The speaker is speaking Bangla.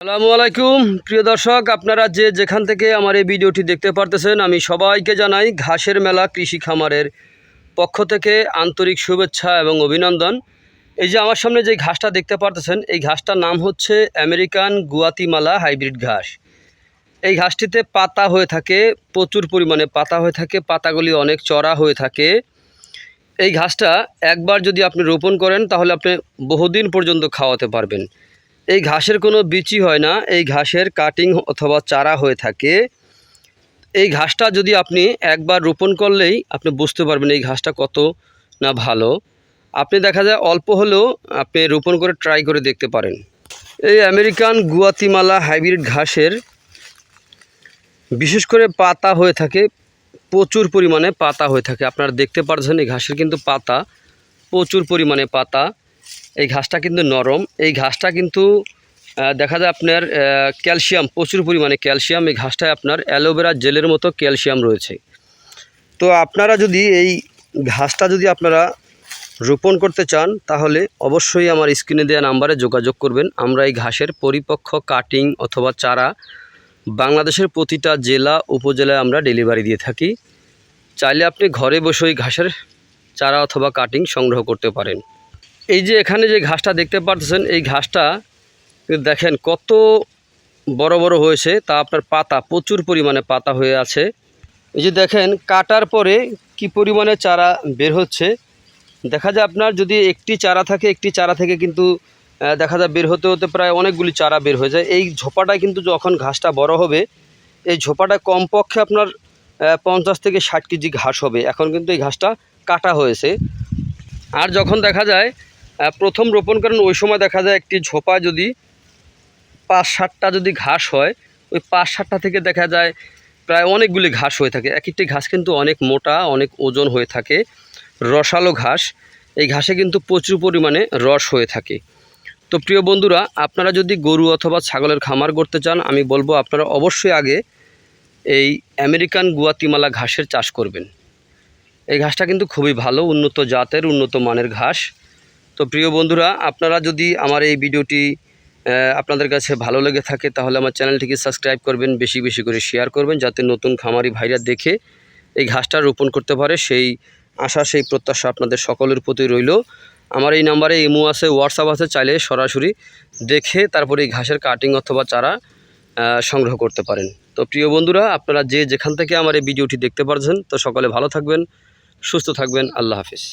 আসসালামু আলাইকুম। প্রিয় দর্শক, আপনারা যে যেখান থেকে আমার এই ভিডিওটি দেখতে পারতেছেন, আমি সবাইকে জানাই ঘাসের মেলা কৃষি খামারের পক্ষ থেকে আন্তরিক শুভেচ্ছা এবং অভিনন্দন। এই যে আমার সামনে যে ঘাসটা দেখতে পারতেছেন, এই ঘাসটার নাম হচ্ছে আমেরিকান গুয়াতিমালা হাইব্রিড ঘাস। এই ঘাসটিতে পাতা হয়ে থাকে, প্রচুর পরিমাণে পাতা হয়ে থাকে, পাতাগুলি অনেক চড়া হয়ে থাকে। এই ঘাসটা একবার যদি আপনি রোপণ করেন, তাহলে আপনি বহুদিন পর্যন্ত খাওয়াতে পারবেন। এই ঘাসের কোনো বিচি হয় না, এই ঘাসের কাটিং অথবা চারা হয়ে থাকে। এই ঘাসটা যদি আপনি একবার রোপণ করলেই আপনি বুঝতে পারবেন এই ঘাসটা কত না ভালো। আপনি দেখা যায় অল্প হলেও আপনি রোপণ করে ট্রাই করে দেখতে পারেন। এই আমেরিকান গুয়াতিমালা হাইব্রিড ঘাসের বিশেষ করে পাতা হয়ে থাকে, প্রচুর পরিমাণে পাতা হয়ে থাকে। আপনারা দেখতে পাচ্ছেন এই ঘাসের কিন্তু পাতা, প্রচুর পরিমাণে পাতা। এই ঘাসটা কিন্তু নরম। এই ঘাসটা কিন্তু দেখা যায় আপনার ক্যালসিয়াম, প্রচুর পরিমাণে ক্যালসিয়াম। এই ঘাসটায় আপনার অ্যালোভেরা জেলের মতো ক্যালসিয়াম রয়েছে। তো আপনারা যদি এই ঘাসটা যদি আপনারা রোপণ করতে চান, তাহলে অবশ্যই আমার স্ক্রিনে দেওয়া নাম্বারে যোগাযোগ করবেন। আমরা এই ঘাসের পরিপক্ক কাটিং অথবা চারা বাংলাদেশের প্রতিটা জেলা, উপজেলায় আমরা ডেলিভারি দিয়ে থাকি। চাইলে আপনি ঘরে বসে ওই ঘাসের চারা অথবা কাটিং সংগ্রহ করতে পারেন। এই যে এখানে যে ঘাসটা দেখতে পাচ্ছেন এই ঘাসটা দেখেন কত বড় বড় হয়েছে, তা আপনার পাতা, প্রচুর পরিমাণে পাতা হয়ে আছে। এই যে দেখেন, কাটার পরে কি পরিমাণে চারা বের হচ্ছে। দেখা যায় আপনার যদি একটি চারা থাকে, একটি চারা থেকে কিন্তু দেখা যায় বের হতে হতে প্রায় অনেকগুলি চারা বের হয়ে যায়। এই ঝোপাটায় কিন্তু যখন ঘাসটা বড় হবে, এই ঝোপাটা কমপক্ষে আপনার পঞ্চাশ থেকে ষাট কেজি ঘাস হবে। এখন কিন্তু এই ঘাসটা কাটা হয়েছে। আর যখন দেখা যায় প্রথম রোপণ করেন, ওই সময় দেখা যায় একটি ঝোপা যদি পাঁচ ষাটটা যদি ঘাস হয়, ওই পাঁচ ষাটটা থেকে দেখা যায় প্রায় অনেকগুলি ঘাস হয়ে থাকে। এক একটি ঘাস কিন্তু অনেক মোটা, অনেক ওজন হয়ে থাকে, রসালো ঘাস। এই ঘাসে কিন্তু প্রচুর পরিমাণে রস হয়ে থাকে। তো প্রিয় বন্ধুরা, আপনারা যদি গরু অথবা ছাগলের খামার করতে চান, আমি বলব আপনারা অবশ্যই আগে এই আমেরিকান গুয়াতিমালা ঘাসের চাষ করবেন। এই ঘাসটা কিন্তু খুবই ভালো, উন্নত জাতের, উন্নত মানের ঘাস। তো প্রিয় বন্ধুরা, আপনারা যদি আমার এই ভিডিওটি আপনাদের কাছে ভালো লেগে থাকে, তাহলে আমার চ্যানেলটিকে সাবস্ক্রাইব করবেন, বেশি বেশি করে শেয়ার করবেন, যাতে নতুন খামারি ভাইরা দেখে এই ঘাসটা রোপণ করতে পারে। সেই আশা, সেই প্রত্যাশা আপনাদের সকলের প্রতি রইল। আমার এই নাম্বারে ইমো আছে হোয়াটসঅ্যাপ আছে, চাইলে সরাসরি দেখে তারপরে এই ঘাসের কাটিং অথবা চারা সংগ্রহ করতে পারেন। তো প্রিয় বন্ধুরা, আপনারা যে যেখান থেকে আমার এই ভিডিওটি দেখতে পারছেন, তো সকলে ভালো থাকবেন, সুস্থ থাকবেন, আল্লাহ হাফিজ।